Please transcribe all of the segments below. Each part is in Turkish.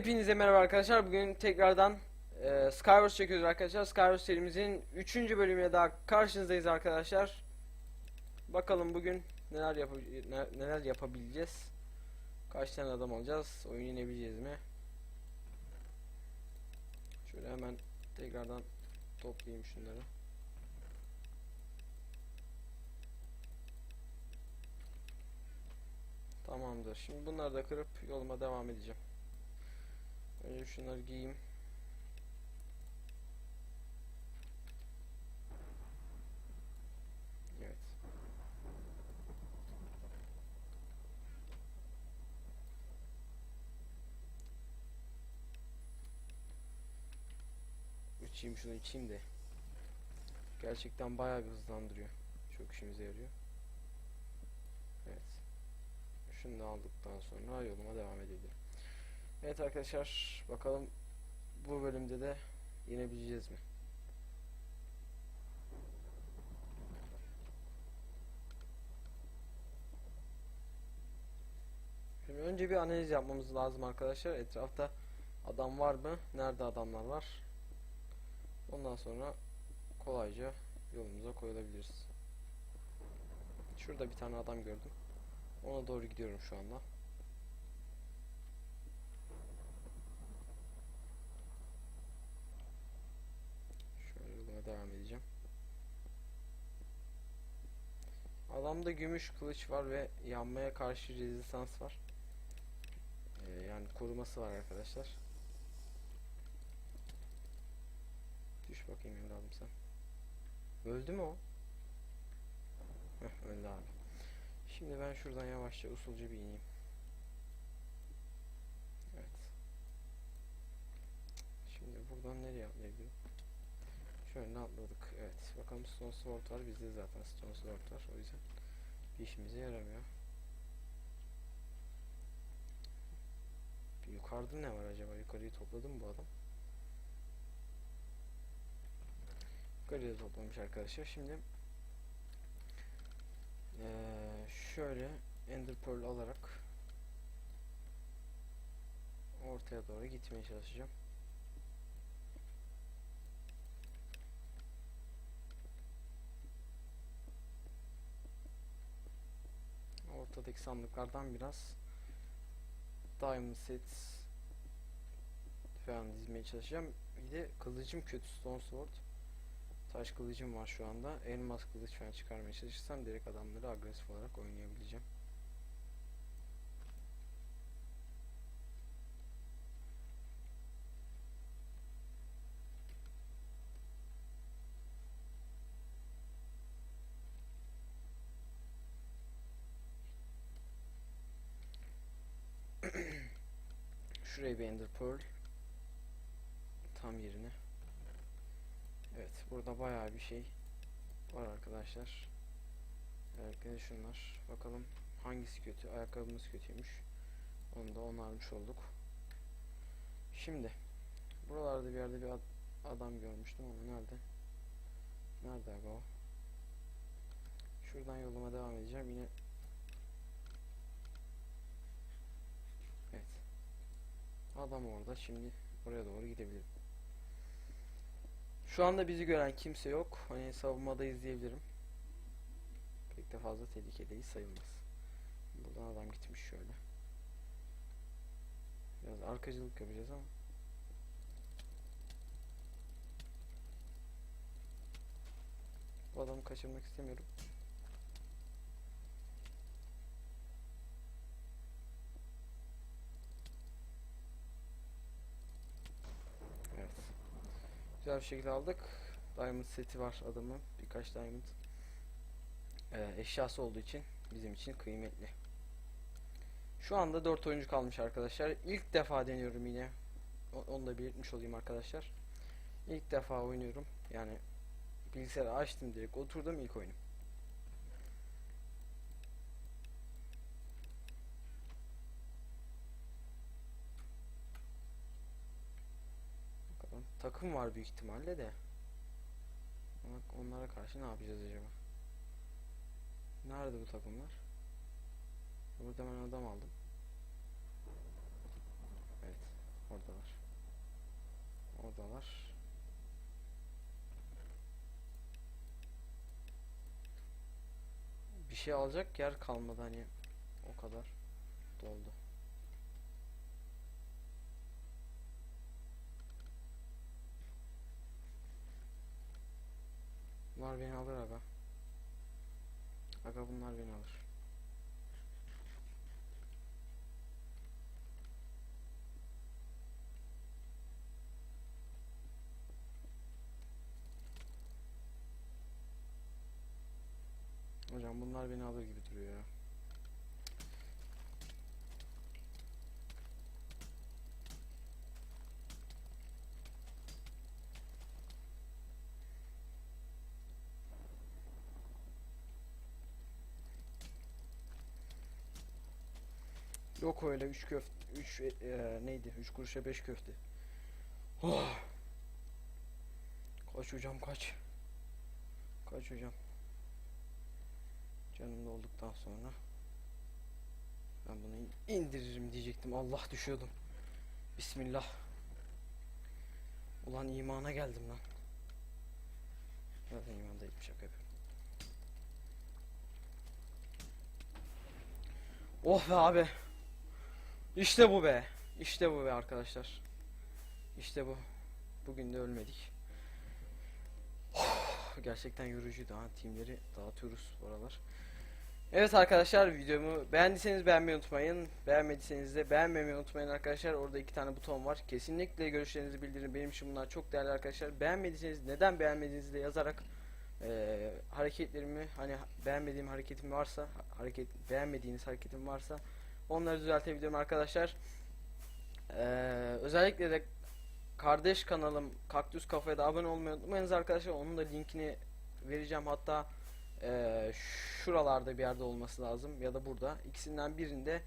Hepinize merhaba arkadaşlar. Bugün tekrardan e, Skywars çekiyoruz arkadaşlar. Skywars serimizin 3. bölümüne daha karşınızdayız arkadaşlar. Bakalım bugün neler yap neler yapabileceğiz. Kaç tane adam alacağız? Oyun inebileceğiz mi? Şöyle hemen tekrardan toplayayım şunları. Tamamdır. Şimdi bunları da kırıp yoluma devam edeceğim. Önce şunları giyeyim. Evet. İçeyim şunu içeyim de. Gerçekten bayağı bir hızlandırıyor. Çok işimize yarıyor. Evet. Şunu da aldıktan sonra yoluma devam edebilirim. Evet arkadaşlar bakalım bu bölümde de yenebileceğiz mi? Şimdi önce bir analiz yapmamız lazım arkadaşlar. Etrafta adam var mı? Nerede adamlar var? Ondan sonra kolayca yolumuza koyulabiliriz. Şurada bir tane adam gördüm. Ona doğru gidiyorum şu anda. Şöyle yoluma devam edeceğim. Adamda gümüş kılıç var ve yanmaya karşı rezistans var. Ee, yani koruması var arkadaşlar. Düş bakayım evladım sen. Öldü mü o? Heh, öldü abi. Şimdi ben şuradan yavaşça usulca bir ineyim. Evet. Şimdi buradan nereye atlayabilirim? Şöyle atladık. Evet. Bakalım Stone Sword var. Bizde zaten Stone Sword var. O yüzden işimize yaramıyor. Yukarıda ne var acaba? Yukarıyı topladı mı bu adam? Yukarıya toplamış arkadaşlar. Şimdi ee, şöyle Ender Pearl alarak ortaya doğru gitmeye çalışacağım. Ortadaki sandıklardan biraz Diamond Sets falan dizmeye çalışacağım. Bir de kılıcım kötü Stone Sword. Taş kılıcım var şu anda. Elmas kılıç falan çıkarmaya çalışırsam direkt adamları agresif olarak oynayabileceğim. Şuraya bir Ender Pearl. Tam yerine. Evet burada bayağı bir şey var arkadaşlar. Evet şunlar. Bakalım hangisi kötü? Ayakkabımız kötüymüş. Onu da onarmış olduk. Şimdi buralarda bir yerde bir ad adam görmüştüm ama nerede? Nerede abi o? Şuradan yoluma devam edeceğim. Yine Evet. Adam orada. Şimdi oraya doğru gidebilirim. Şu anda bizi gören kimse yok. Hani savunmada izleyebilirim. Pek de fazla tehlikedeyiz sayılmaz. Buradan adam gitmiş şöyle. Biraz arkacılık yapacağız ama. Bu adamı kaçırmak istemiyorum. Evet. Güzel bir şekilde aldık. Diamond seti var adamın. Birkaç diamond e, eşyası olduğu için bizim için kıymetli. Şu anda 4 oyuncu kalmış arkadaşlar. İlk defa deniyorum yine. Onu da belirtmiş olayım arkadaşlar. İlk defa oynuyorum. Yani bilgisayarı açtım direkt oturdum ilk oyunum. Bakalım. Takım var büyük ihtimalle de. Onlara karşı ne yapacağız acaba? Nerede bu takımlar? Burada ben adam aldım. Evet. Oradalar. Oradalar. Bir şey alacak yer kalmadı hani o kadar doldu. Bunlar beni alır aga. Aga bunlar beni alır. Hocam bunlar beni alır gibi duruyor ya. Yok öyle 3 köfte 3 neydi? 3 kuruşa 5 köfte. Oh. Kaç hocam kaç. Kaç hocam. Canım dolduktan sonra ben bunu in- indiririm diyecektim. Allah düşüyordum. Bismillah. Ulan imana geldim lan. Zaten imandayım şaka yapıyorum. Oh be abi. İşte bu be. İşte bu be arkadaşlar. İşte bu. Bugün de ölmedik. Gerçekten yorucuydu ha. Teamleri dağıtıyoruz bu aralar. Evet arkadaşlar videomu beğendiyseniz beğenmeyi unutmayın. Beğenmediyseniz de beğenmemeyi unutmayın arkadaşlar. Orada iki tane buton var. Kesinlikle görüşlerinizi bildirin. Benim için bunlar çok değerli arkadaşlar. Beğenmediyseniz neden beğenmediğinizi de yazarak eee, hareketlerimi hani beğenmediğim hareketim varsa hareket beğenmediğiniz hareketim varsa onları düzeltebilirim arkadaşlar. Eee, özellikle de kardeş kanalım Kaktüs Kafa'ya da abone olmayı unutmayınız arkadaşlar. Onun da linkini vereceğim. Hatta eee, şuralarda bir yerde olması lazım ya da burada. İkisinden birinde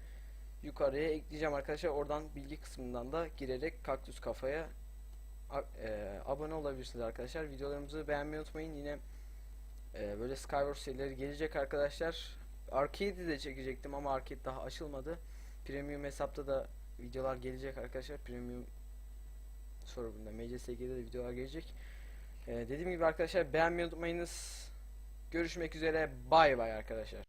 yukarıya ekleyeceğim arkadaşlar. Oradan bilgi kısmından da girerek Kaktüs Kafa'ya eee, abone olabilirsiniz arkadaşlar. Videolarımızı beğenmeyi unutmayın. Yine eee, böyle Skywars serileri gelecek arkadaşlar. Arcade'i de çekecektim ama Arcade daha açılmadı. Premium hesapta da videolar gelecek arkadaşlar. Premium sorumunda MCSG'de de videolar gelecek. Ee, dediğim gibi arkadaşlar beğenmeyi unutmayınız. Görüşmek üzere. Bay bay arkadaşlar.